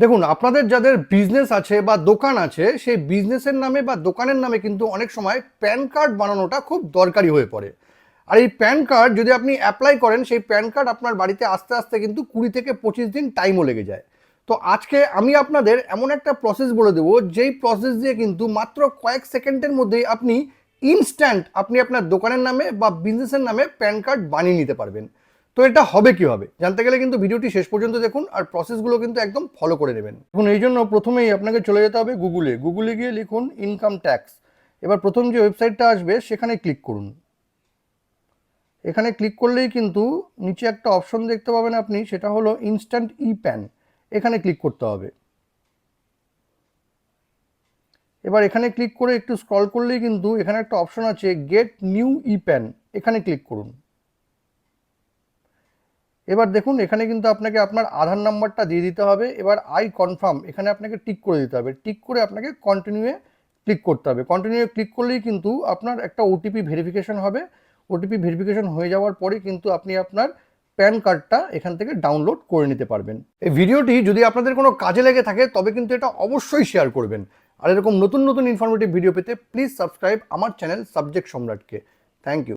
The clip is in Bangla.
দেখুন, আপনাদের যাদের বিজনেস আছে বা দোকান আছে, সেই বিজনেসের নামে বা দোকানের নামে কিন্তু অনেক সময় প্যান কার্ড বানানোটা খুব দরকারি হয়ে পড়ে। আর এই প্যান কার্ড যদি আপনি অ্যাপ্লাই করেন, সেই প্যান কার্ড আপনার বাড়িতে আসতে আসতে কিন্তু কুড়ি থেকে পঁচিশ দিন টাইমও লেগে যায়। তো আজকে আমি আপনাদের এমন একটা প্রসেস বলে দেবো, যেই প্রসেস দিয়ে কিন্তু মাত্র কয়েক সেকেন্ডের মধ্যেই আপনি ইনস্ট্যান্ট আপনি আপনার দোকানের নামে বা বিজনেসের নামে প্যান কার্ড বানিয়ে নিতে পারবেন। তো এটা হবে কীভাবে? জানতে গেলে কিন্তু ভিডিওটি শেষ পর্যন্ত দেখুন আর প্রসেসগুলো কিন্তু একদম ফলো করে নেবেন। এখন এই জন্য প্রথমেই আপনাকে চলে যেতে হবে গুগলে গুগলে গিয়ে লিখুন ইনকাম ট্যাক্স এবার প্রথম যে ওয়েবসাইটটা আসবে, সেখানে ক্লিক করুন। এখানে ক্লিক করলেই কিন্তু নিচে একটা অপশন দেখতে পাবেন আপনি, সেটা হলো ইনস্ট্যান্ট ই প্যান এখানে ক্লিক করতে হবে। এবার এখানে ক্লিক করে একটু স্ক্রল করলেই কিন্তু এখানে একটা অপশন আছে গেট নিউ ই প্যান এখানে ক্লিক করুন। এবার দেখুন, এখানে কিন্তু আপনাকে আপনার আধার নাম্বারটা দিয়ে দিতে হবে। এবার আই কনফার্ম এখানে আপনাকে টিক করে দিতে হবে। টিক করে আপনাকে কন্টিনিউয়ে ক্লিক করতে হবে। কন্টিনিউ ক্লিক করলেই কিন্তু আপনার একটা ওটিপি ভেরিফিকেশন হবে। ওটিপি ভেরিফিকেশন হয়ে যাওয়ার পরে কিন্তু আপনি আপনার প্যান কার্ডটা এখান থেকে ডাউনলোড করে নিতে পারবেন। এই ভিডিওটি যদি আপনাদের কোনো কাজে লেগে থাকে, তবে কিন্তু এটা অবশ্যই শেয়ার করবেন। আর এরকম নতুন নতুন ইনফরমেটিভ ভিডিও পেতে প্লিজ সাবস্ক্রাইব আমার চ্যানেল সাবজেক্ট সম্রাটকে থ্যাংক ইউ